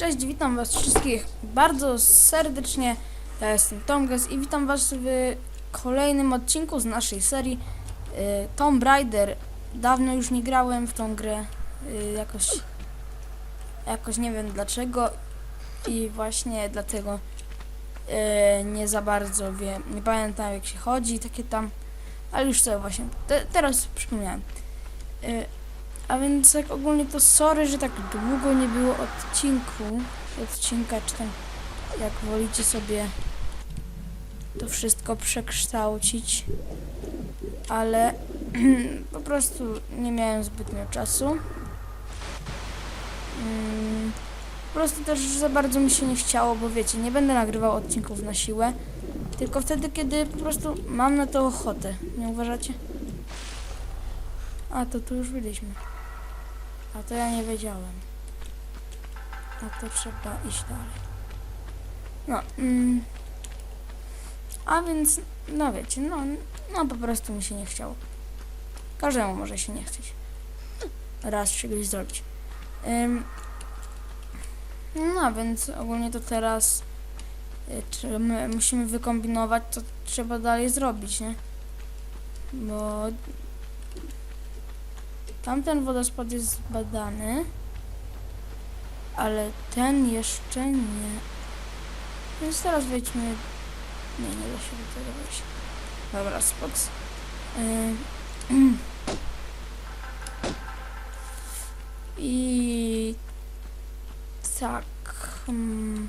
Cześć, witam was wszystkich bardzo serdecznie. Ja jestem Tomges i witam was w kolejnym odcinku z naszej serii y, Tomb Raider. Dawno już nie grałem w tą grę. y, Jakoś, jakoś nie wiem dlaczego i właśnie dlatego y, nie za bardzo wiem, nie pamiętam jak się chodzi, takie tam, ale już sobie właśnie te, teraz przypomniałem. A więc tak ogólnie to sorry, że tak długo nie było odcinku, odcinka, czy tam jak wolicie sobie to wszystko przekształcić, ale po prostu nie miałem zbytnio czasu. Mm, Po prostu też za bardzo mi się nie chciało, bo wiecie, nie będę nagrywał odcinków na siłę, tylko wtedy, kiedy po prostu mam na to ochotę. Nie uważacie? A to tu już byliśmy. A to ja nie wiedziałem. A to trzeba iść dalej. No, mm, a więc, no wiecie, no, no po prostu mi się nie chciało. Każdemu może się nie chcieć. Raz czegoś zrobić. Ym, no, więc ogólnie to teraz y, musimy wykombinować, co trzeba dalej zrobić, nie? Bo Tamten wodospad jest zbadany, ale ten jeszcze nie. Więc teraz wejdźmy. Nie, nie da się do tego wejść. Dobra, spoks. Ym, I tak. mm,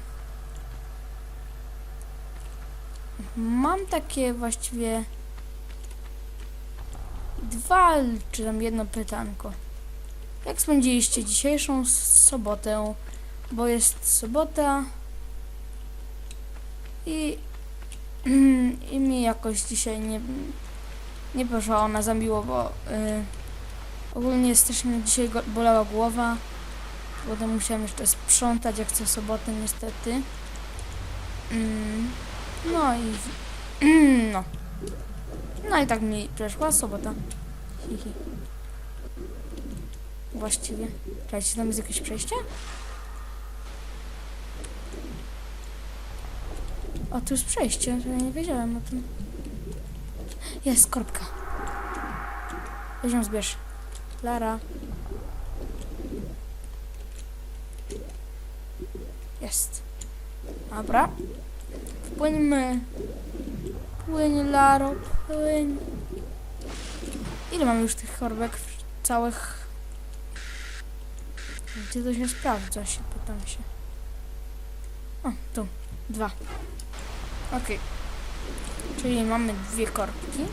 Mam takie właściwie dwa, czy tam jedno pytanko. Jak spędziliście dzisiejszą sobotę? Bo jest sobota i, i mi jakoś dzisiaj nie, nie poszła ona za miło, bo y, ogólnie mi dzisiaj go- bolała głowa. Potem musiałam jeszcze sprzątać jak co sobotę niestety. Mm, no i no. No i tak mi przeszła sobota. Właściwie. Czekajcie, tam jest jakieś przejście? O, tu jest przejście, ja nie wiedziałem o tym. Jest, korbka. Weź ją zbierz. Lara. Jest. Dobra. Wpłyńmy. Płyń, Laro, płyń. Ile mam już tych korbek w- całych? Gdzie to się sprawdza się, pytam się. O, tu. Dwa. Okej. Czyli mamy dwie korbki.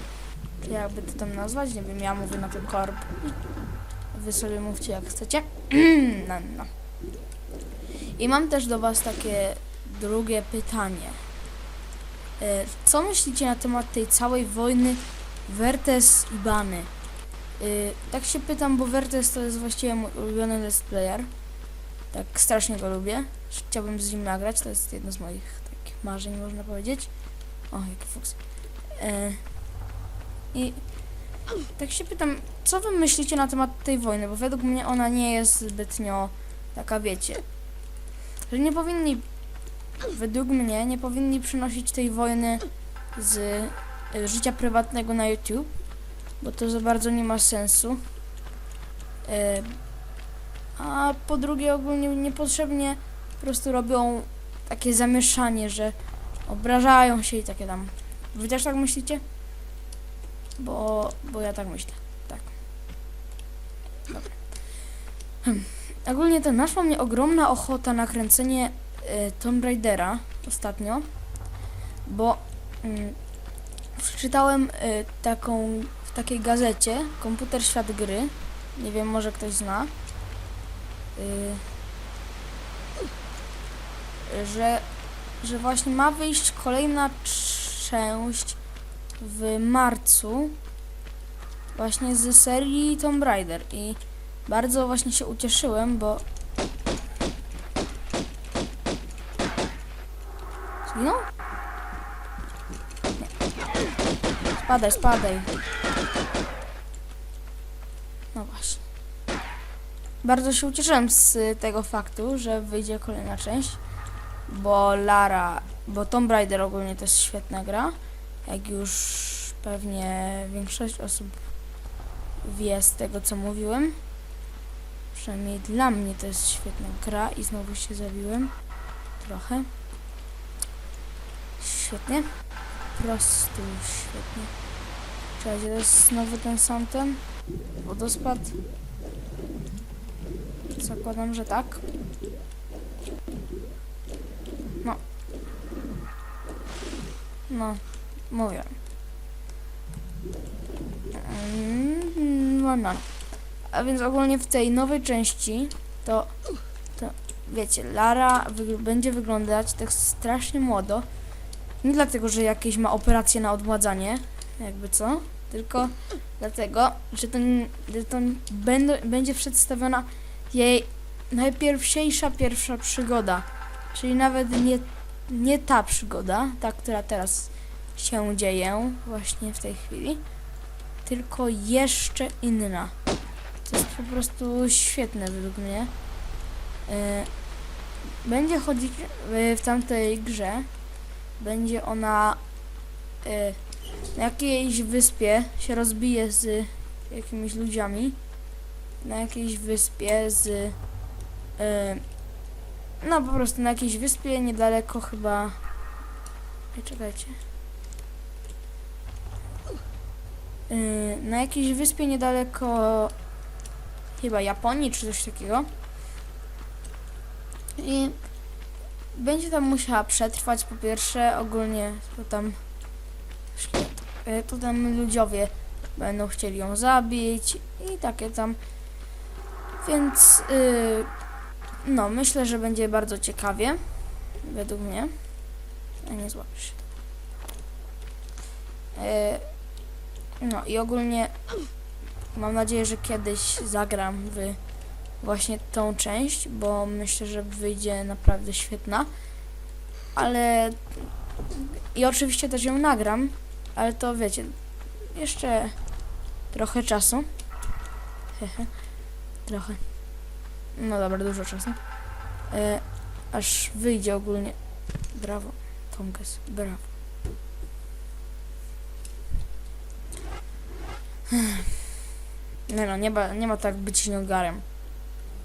Czy jakby to tam nazwać? Nie wiem, ja mówię na to korbki. Wy sobie mówcie jak chcecie. no, no. I mam też do was takie drugie pytanie. E, Co myślicie na temat tej całej wojny Vertes i Bany? Y, tak się pytam, bo Vertes to jest właściwie mój ulubiony let's player. Tak strasznie go lubię. Chciałbym z nim nagrać, to jest jedno z moich takich marzeń, można powiedzieć. O, jaki fuks. E, I tak się pytam, co wy myślicie na temat tej wojny? Bo według mnie ona nie jest zbytnio taka, wiecie, że nie powinni, według mnie, nie powinni przynosić tej wojny z życia prywatnego na YouTube, bo to za bardzo nie ma sensu. Y, A po drugie, ogólnie niepotrzebnie po prostu robią takie zamieszanie, że obrażają się i takie tam. Wy też tak myślicie? Bo, bo ja tak myślę. Tak. Dobra. Hmm. Ogólnie to naszła mnie ogromna ochota na kręcenie y, Tomb Raidera ostatnio, bo mm, przeczytałem y, taką w takiej gazecie Komputer Świat Gry. Nie wiem, może ktoś zna. Y, że, że właśnie ma wyjść kolejna część w marcu właśnie z serii Tomb Raider i bardzo właśnie się ucieszyłem, bo Zginął? Spadaj, spadaj. No właśnie. bardzo się ucieszyłem z tego faktu, że wyjdzie kolejna część, bo Lara, bo Tomb Raider ogólnie to jest świetna gra, jak już pewnie większość osób wie z tego, co mówiłem. Przynajmniej dla mnie to jest świetna gra i znowu się zabiłem. Trochę. Świetnie. Prostu świetnie. Czekajcie, to jest znowu ten sam ten wodospad. Zakładam, że tak. No. No, mówię. Mm, No, no. A więc ogólnie w tej nowej części to, to wiecie, Lara będzie wyglądać tak strasznie młodo. Nie dlatego, że jakieś ma operację na odmładzanie, jakby co, tylko dlatego, że to, że to będzie przedstawiona jej najpierwsiejsza pierwsza przygoda. Czyli nawet nie, nie ta przygoda, ta, która teraz się dzieje właśnie w tej chwili, tylko jeszcze inna. To jest po prostu świetne według mnie. E, Będzie chodzić w tamtej grze. Będzie ona e, na jakiejś wyspie się rozbije z jakimiś ludziami. Na jakiejś wyspie z. e, No po prostu na jakiejś wyspie niedaleko chyba. Ej, czekajcie. E, Na jakiejś wyspie niedaleko chyba Japonii czy coś takiego. I będzie tam musiała przetrwać po pierwsze, ogólnie to tam e, to tam ludziowie będą chcieli ją zabić i takie tam. Więc y, no, myślę, że będzie bardzo ciekawie według mnie. A nie złapiesz się. E, no i ogólnie Mam nadzieję, że kiedyś zagram w właśnie tą część, bo myślę, że wyjdzie naprawdę świetna. Ale i oczywiście też ją nagram, ale to wiecie, jeszcze trochę czasu. Hehe. trochę. No dobra, dużo czasu. E, aż wyjdzie ogólnie. Brawo, Tomkes, brawo. Nie no, nie ma, nie ma tak być śniągarem.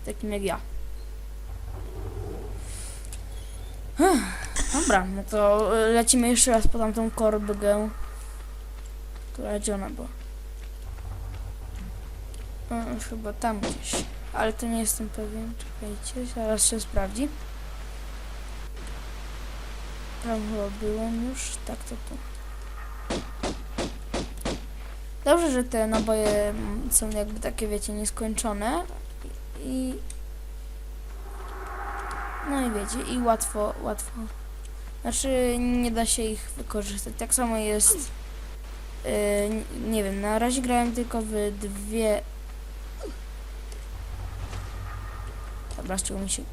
Takim jak ja. Dobra, no to y, lecimy jeszcze raz po tamtą korbgę. Która gdzie ona była? Chyba tam gdzieś. Ale to nie jestem pewien. Czekajcie, zaraz się sprawdzi. Tam chyba byłem już. Tak, to tu. Dobrze, że te naboje są jakby takie, wiecie, nieskończone i no i wiecie, i łatwo, łatwo. Znaczy, nie da się ich wykorzystać. Tak samo jest, yy, nie wiem, na razie grałem tylko w dwie... Dobra, ściął mi się...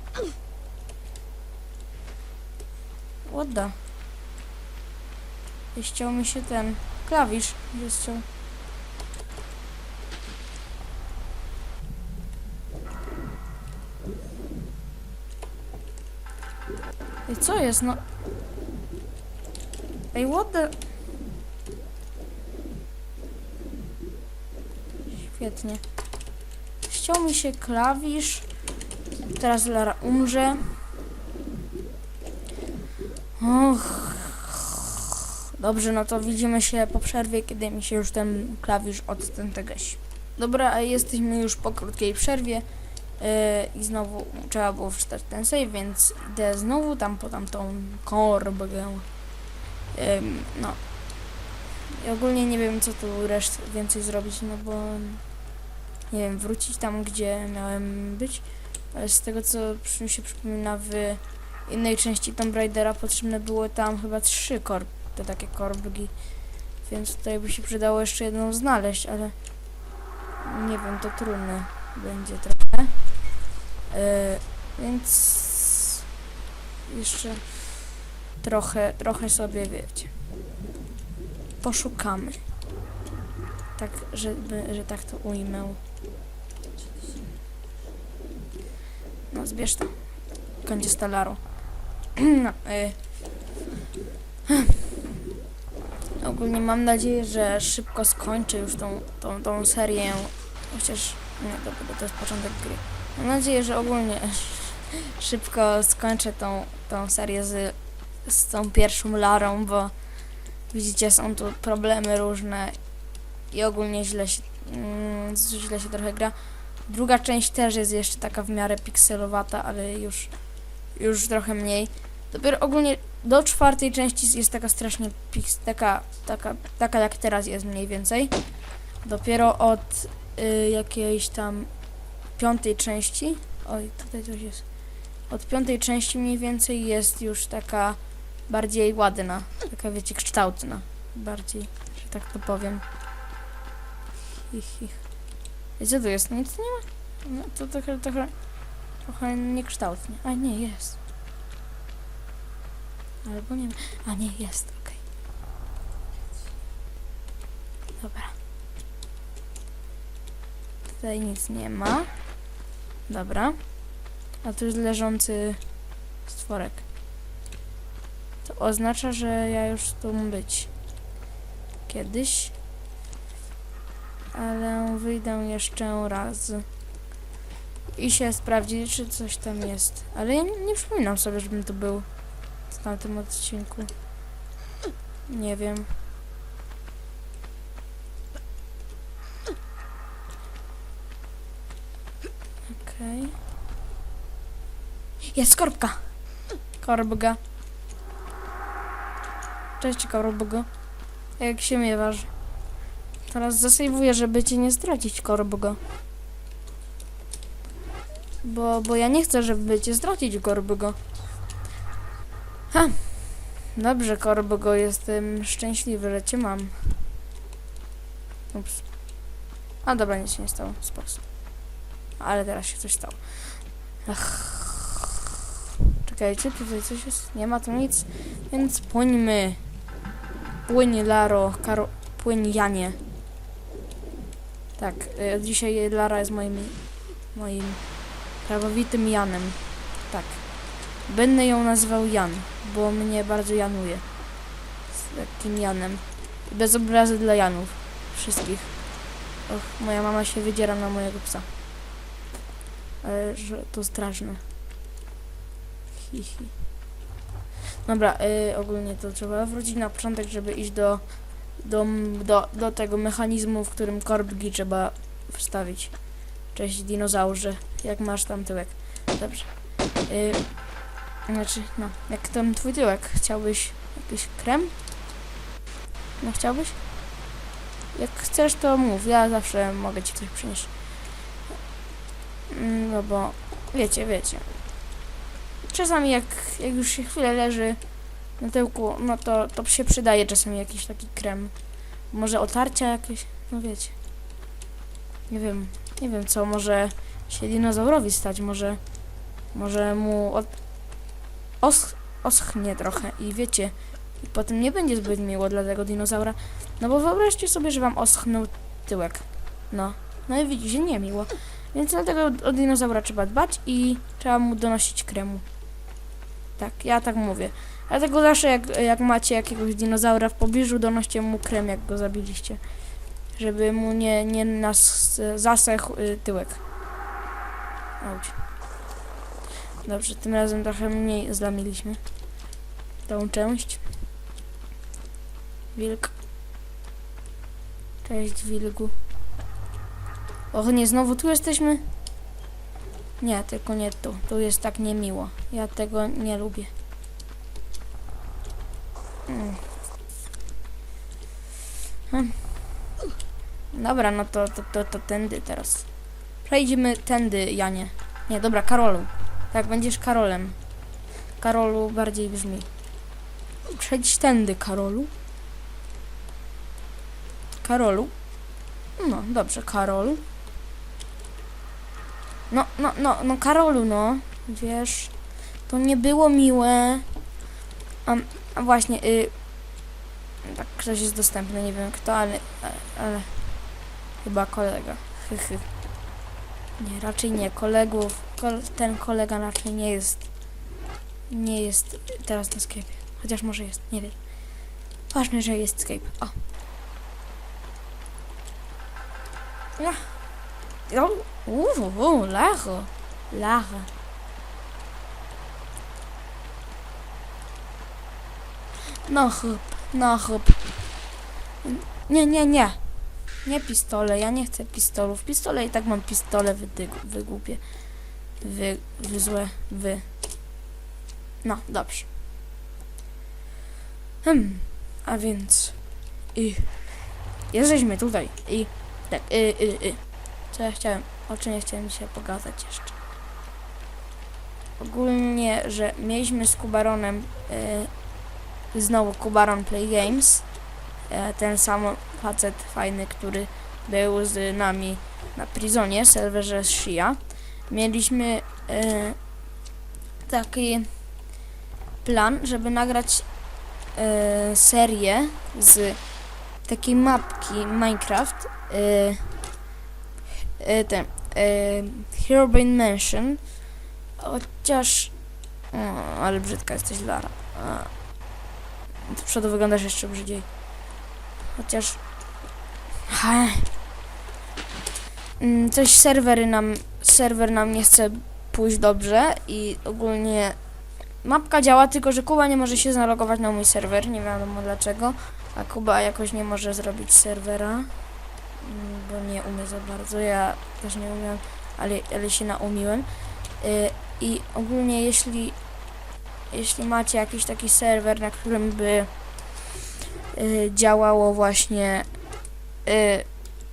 What the? Mi się ten klawisz, że Ej, co jest, no? Ej, what the... Świetnie. Ściął mi się klawisz. Teraz Lara umrze. Och. Dobrze, no to widzimy się po przerwie, kiedy mi się już ten klawisz od ten gasi. Dobra, a jesteśmy już po krótkiej przerwie. Yy, I znowu trzeba było wczytać ten save, więc idę znowu tam po tamtą korbę. Ym, no. I ogólnie nie wiem, co tu reszt więcej zrobić, no bo nie wiem, wrócić tam, gdzie miałem być. Ale z tego, co mi się przypomina w innej części Tomb Raidera potrzebne było tam chyba trzy korb, te takie korbgi. Więc tutaj by się przydało jeszcze jedną znaleźć, ale nie wiem, to trudne będzie trochę. Yy, więc jeszcze trochę, trochę sobie wiecie. Poszukamy. Tak, żeby, że tak to ujmę. No, zbierz to. Kądzie Stellaro. no, y. Ogólnie mam nadzieję, że szybko skończę już tą, tą, tą serię. Chociaż nie, to jest początek gry. Mam nadzieję, że ogólnie szybko skończę tą, tą serię z, z tą pierwszą Larą, bo widzicie, są tu problemy różne i ogólnie źle się, mm, źle się trochę gra. Druga część też jest jeszcze taka w miarę pikselowata, ale już, już trochę mniej. Dopiero ogólnie do czwartej części jest taka strasznie piks, taka, taka, taka jak teraz jest mniej więcej. Dopiero od y, jakiejś tam piątej części, oj tutaj coś jest, od piątej części mniej więcej jest już taka bardziej ładna, taka wiecie, kształtna, bardziej, że tak to powiem. Ich, ich. Co tu jest? Nic nie ma? No to trochę, trochę, trochę niekształtnie. A nie, jest. Albo nie ma. A nie, jest, okej. Dobra. Tutaj nic nie ma. Dobra. A tu jest leżący stworek. To oznacza, że ja już tu być. Kiedyś. Ale wyjdę jeszcze raz. I się sprawdzić, czy coś tam jest. Ale ja nie, nie przypominam sobie, żebym tu był w tamtym odcinku. Nie wiem. Okej. Jest korbka! Korbga. Cześć, korbgo. Jak się miewasz? Teraz zasejwuję, żeby cię nie stracić, korbgo. Bo, bo ja nie chcę, żeby cię stracić, korbgo. Ha! Dobrze, korbgo, jestem szczęśliwy, że cię mam. Ups. A dobra, nic się nie stało, spoko. Ale teraz się coś stało. Ach. Czekajcie, tutaj coś jest? Nie ma tu nic, więc płyńmy. Płyń, Laro, Karo... Płyń, Janie. Tak, y, dzisiaj Lara jest moim, moim prawowitym Janem. Tak. Będę ją nazywał Jan, bo mnie bardzo januje. Z takim Janem. Bez obrazy dla Janów. Wszystkich. Och, moja mama się wydziera na mojego psa. Ale że to straszne. Hi, hi. Dobra, y, ogólnie to trzeba wrócić na początek, żeby iść do, do, do, do tego mechanizmu, w którym korbki trzeba wstawić. Cześć dinozaurze, jak masz tam tyłek? Dobrze. Y, znaczy, no, jak tam twój tyłek? Chciałbyś jakiś krem? No chciałbyś? Jak chcesz, to mów, ja zawsze mogę ci coś przynieść. Mm, No bo, wiecie, wiecie. Czasami jak, jak już się chwilę leży na tyłku, no to, to się przydaje czasami jakiś taki krem. Może otarcia jakieś, no wiecie. Nie wiem, nie wiem co, może się dinozaurowi stać, może, może mu od, osch, oschnie trochę i wiecie, i potem nie będzie zbyt miło dla tego dinozaura. No bo wyobraźcie sobie, że wam oschnął tyłek. No, no i widzicie, nie miło. Więc dlatego o dinozaura trzeba dbać i trzeba mu donosić kremu. Tak, ja tak mówię. Dlatego zawsze jak, jak macie jakiegoś dinozaura w pobliżu, donoście mu krem, jak go zabiliście. Żeby mu nie, nie nas zasechł y, tyłek. Auć. Dobrze, tym razem trochę mniej zlamiliśmy tą część. Wilk. Cześć, wilku. Och nie, znowu tu jesteśmy? Nie, tylko nie tu. Tu jest tak niemiło. Ja tego nie lubię. Mm. Hm. Dobra, no to, to, to, to tędy teraz. Przejdziemy tędy, Janie. Nie, dobra, Karolu. Tak, będziesz Karolem. Karolu bardziej brzmi. Przejdź tędy, Karolu. Karolu. No, dobrze, Karol. No, no, no, no, Karolu, no. Wiesz, to nie było miłe. A, a właśnie, y, tak, ktoś jest dostępny, nie wiem kto, ale, ale, chyba kolega. Hy, hy. Nie, raczej nie, kolegów kol ten kolega raczej nie jest, nie jest teraz na Skype. Chociaż może jest, nie wiem. Ważne, że jest Skype. O. Ja. No, uuu, lacho. Lacha. No chłop, no chłop. Nie, nie, nie. Nie pistole, ja nie chcę pistolów. Pistole i tak mam pistole wydygu- wygłupie. Wy, wy złe, wy. No, dobrze. Hmm, a więc... I... Jesteśmy tutaj i... Tak, y, y, y. Co ja chciałem? O czym ja chciałem dzisiaj pogadać jeszcze? Ogólnie, że mieliśmy z Kubaronem y, znowu Kubaron Play Games e, ten sam facet fajny, który był z nami na Prizonie, serwerze Shia. Mieliśmy e, taki plan, żeby nagrać serię z takiej mapki Minecraft e, ten, e, Herobrine Mansion chociaż o, ale brzydka jesteś Lara A, do przodu wyglądasz jeszcze brzydziej Chociaż. Ha. Mm, Coś serwery nam. Serwer nam nie chce pójść dobrze i ogólnie mapka działa, tylko że Kuba nie może się zalogować na mój serwer, nie wiadomo dlaczego. A Kuba jakoś nie może zrobić serwera, bo nie umie za bardzo. Ja też nie umiem, ale, ale się naumiłem. Y, I ogólnie jeśli jeśli macie jakiś taki serwer, na którym by y, działało właśnie y,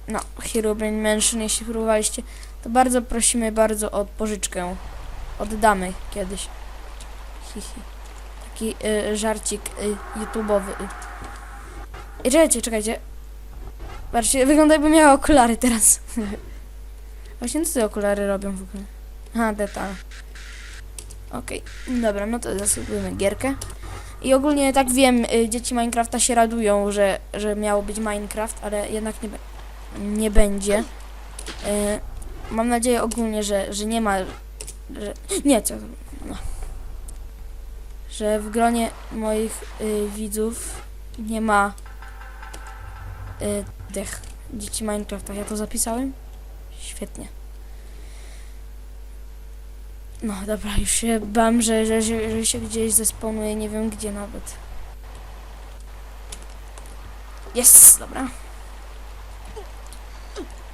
no, Herobrine Mansion, jeśli próbowaliście, to bardzo prosimy bardzo o pożyczkę. Oddamy kiedyś. Hihi. Taki y, żarcik y, YouTube'owy. I czekajcie, czekajcie. Patrzcie, wygląda jakby miała okulary teraz. Właśnie co te okulary robią w ogóle? Aha, detal. Okej, dobra, no to zasypujemy gierkę. I ogólnie tak wiem, y, dzieci Minecrafta się radują, że, że miało być Minecraft, ale jednak nie, nie będzie. Y, mam nadzieję ogólnie, że, że nie ma. Że, nie, co. No. Że w gronie moich y, widzów nie ma y, tych dzieci Minecrafta. Ja to zapisałem? Świetnie. No dobra, już się bam, że, że, że, że się gdzieś zesponuje, nie wiem gdzie nawet. Jest, dobra.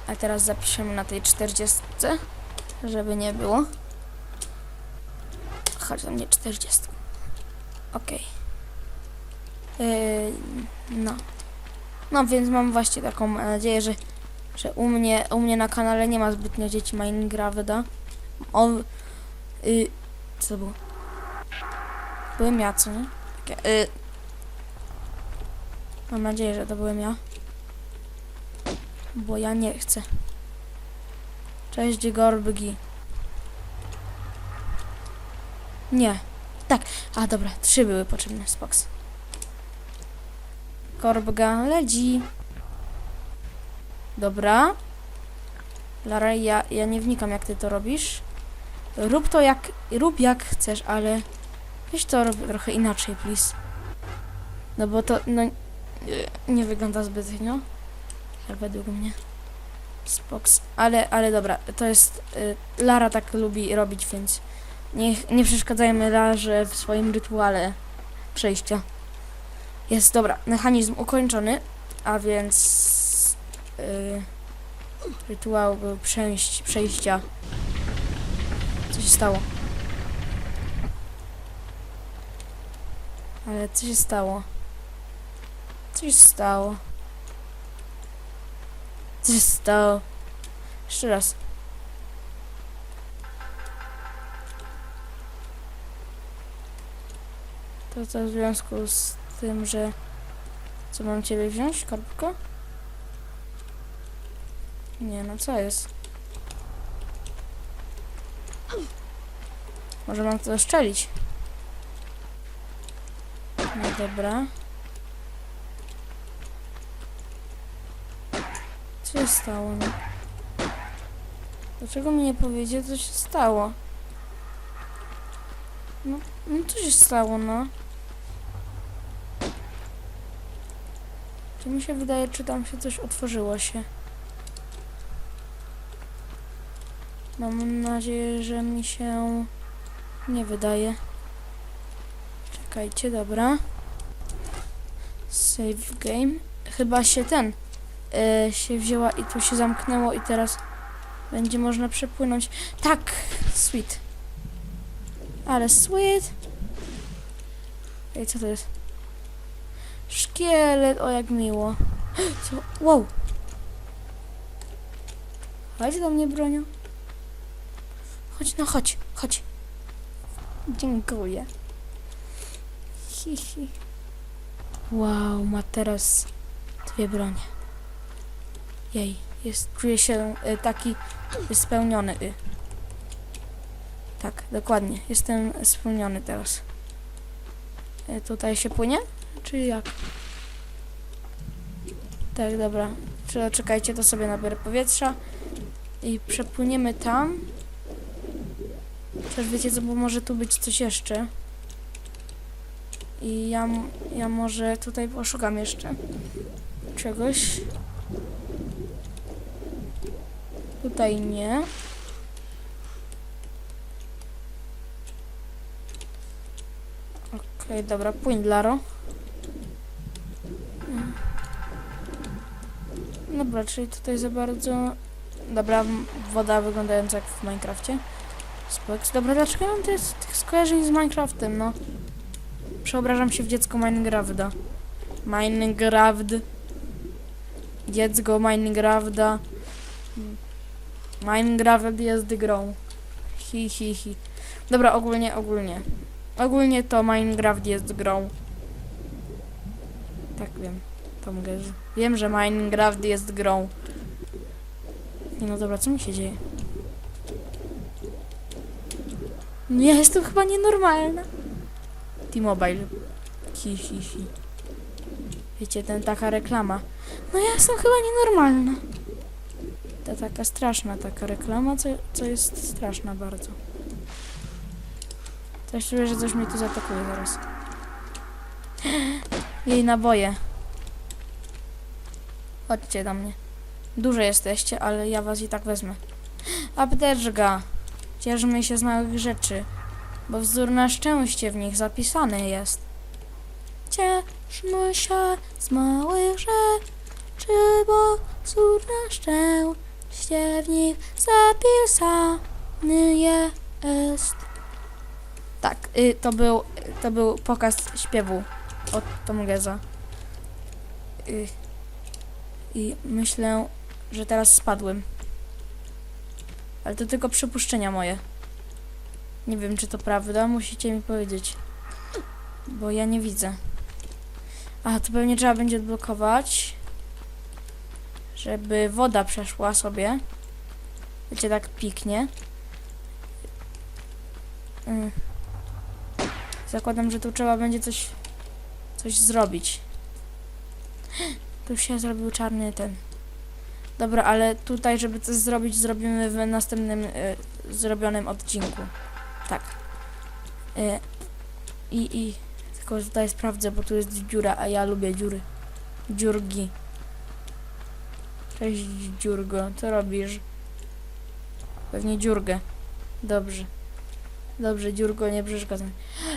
A teraz zapiszemy na tej 40, żeby nie było. Chodź tam nie 40. Okej. Yy, no. No więc mam właśnie taką nadzieję, że, że u mnie, u mnie na kanale nie ma zbytnio dzieci Minecrafta. O, y, co to było? Byłem ja, co nie? Takie, y, mam nadzieję, że to byłem ja. Bo ja nie chcę. Cześć, Gorbygi. Nie. Tak. A, dobra. Trzy były potrzebne. Spoks. Korbga leci. Dobra. Lara, ja, ja nie wnikam, jak ty to robisz. Rób to jak, rób jak chcesz, ale weź to rob trochę inaczej, please. No bo to, no, nie- wygląda zbytnio. Jak według mnie. Spoks. Ale, ale dobra, to jest, y, Lara tak lubi robić, więc nie, nie przeszkadzajmy Larze w swoim rytuale przejścia. Jest, dobra, mechanizm ukończony, a więc y, rytuał był przejść, przejścia co się stało? Ale co się stało? Co się stało? Co się stało? Jeszcze raz. To co w związku z tym, że... Co mam ciebie wziąć, korbko? Nie, no co jest? Może mam to zaszczelić. No dobra. Co się stało, no? Dlaczego mi nie powiedzieć, co się stało? No, no co się stało, no? Czy mi się wydaje, czy tam się coś otworzyło się? Mam nadzieję, że mi się nie wydaje. Czekajcie, dobra. Save game. Chyba się ten e, się wzięła i tu się zamknęło i teraz będzie można przepłynąć. Tak, sweet. Ale sweet. Ej, co to jest? Szkielet, o jak miło. Co? Wow. Chodź do mnie, bronią. Chodź, no chodź, chodź. Dziękuję. Hi. Wow, ma teraz dwie bronie. Jej, jest, czuję się y, taki spełniony. Y. Tak, dokładnie. Jestem spełniony teraz. Y, tutaj się płynie? Czy jak? Tak, dobra. Czekajcie, to sobie nabiorę powietrza i przepłyniemy tam. Też wiecie co, bo może tu być coś jeszcze. I ja, ja może tutaj poszukam jeszcze czegoś. Tutaj nie. Okej, dobra, płyń Laro. Dobra, czyli tutaj za bardzo... Dobra, woda wyglądająca jak w Minecrafcie. Spoks. Dobra, dlaczego ja mam tych, tych skojarzeń z Minecraftem, no? Przeobrażam się w dziecko Minecrafta. Minecraft. Dziecko Minecrafta. Minecraft jest grą. Hi, hi, hi. Dobra, ogólnie, ogólnie. Ogólnie to Minecraft jest grą. Tak wiem. To Wiem, że Minecraft jest grą. Nie no dobra, co mi się dzieje? No ja jestem chyba nienormalna. T-Mobile. Hi, hi, hi. Wiecie, ten taka reklama. No ja jestem chyba nienormalna. Ta taka straszna taka reklama, co, co jest straszna bardzo. Coś czuję, że coś mnie tu zaatakuje zaraz. Jej naboje. Chodźcie do mnie. Duże jesteście, ale ja was i tak wezmę. Apteczka. Cieszmy się z małych rzeczy, bo wzór na szczęście w nich zapisany jest. Cieszmy się z małych rzeczy, bo wzór na szczęście w nich zapisany jest. Tak, y, to był, to był pokaz śpiewu od Tomgeza. Y, I myślę, że teraz spadłem. Ale to tylko przypuszczenia moje. Nie wiem, czy to prawda, musicie mi powiedzieć. Bo ja nie widzę. A, to pewnie trzeba będzie odblokować. Żeby woda przeszła sobie. Wiecie, tak piknie. Mm. Zakładam, że tu trzeba będzie coś, coś zrobić. Tu się zrobił czarny ten. Dobra, ale tutaj, żeby coś zrobić, zrobimy w następnym y, zrobionym odcinku. Tak. Y, I, I tylko tutaj sprawdzę, bo tu jest dziura, a ja lubię dziury. Dziurgi. Cześć dziurgo, co robisz? Pewnie dziurgę. Dobrze. Dobrze, dziurgo, nie przeszkadzaj.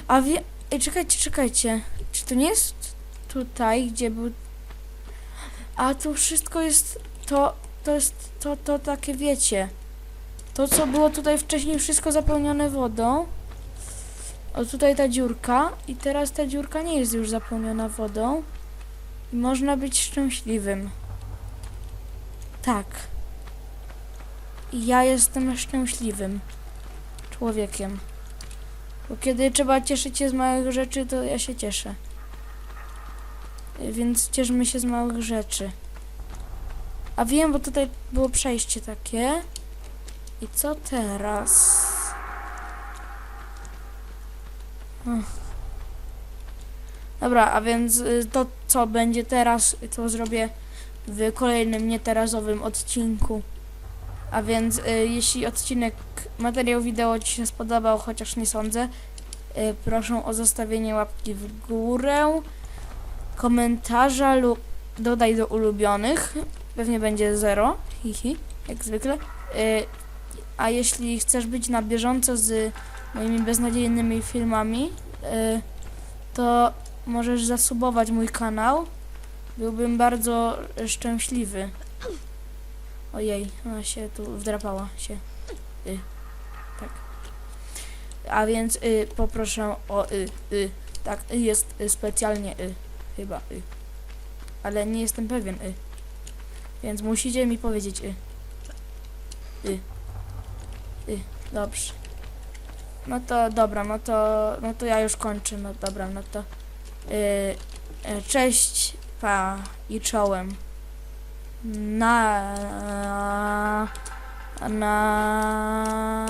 A wie... Ej, czekajcie, czekajcie. Czy to nie jest tutaj, gdzie był... A tu wszystko jest... To... To jest... To, to takie, wiecie... To, co było tutaj wcześniej, wszystko zapełnione wodą. O, tutaj ta dziurka. I teraz ta dziurka nie jest już zapełniona wodą. I można być szczęśliwym. Tak. I ja jestem szczęśliwym człowiekiem. Bo kiedy trzeba cieszyć się z małych rzeczy, to ja się cieszę. Więc cieszmy się z małych rzeczy. A wiem, bo tutaj było przejście takie. I co teraz? Ach. Dobra, a więc y, to, co będzie teraz, to zrobię w kolejnym nieterazowym odcinku. A więc y, jeśli odcinek, materiał wideo Ci się spodobał, chociaż nie sądzę, y, proszę o zostawienie łapki w górę, komentarza lub dodaj do ulubionych. Pewnie będzie zero, hihi, jak zwykle. Y, a jeśli chcesz być na bieżąco z moimi beznadziejnymi filmami, y, to możesz zasubować mój kanał. Byłbym bardzo szczęśliwy. Ojej, ona się tu wdrapała się. Y. Tak. A więc y, poproszę o y, y. Tak, jest y, specjalnie y. Chyba y. Ale nie jestem pewien y. Więc musicie mi powiedzieć y. Y. Y. Dobrze. No to dobra, no to, no to ja już kończę. No dobra, no to y, y, cześć, pa i czołem. Na na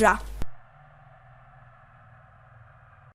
ra.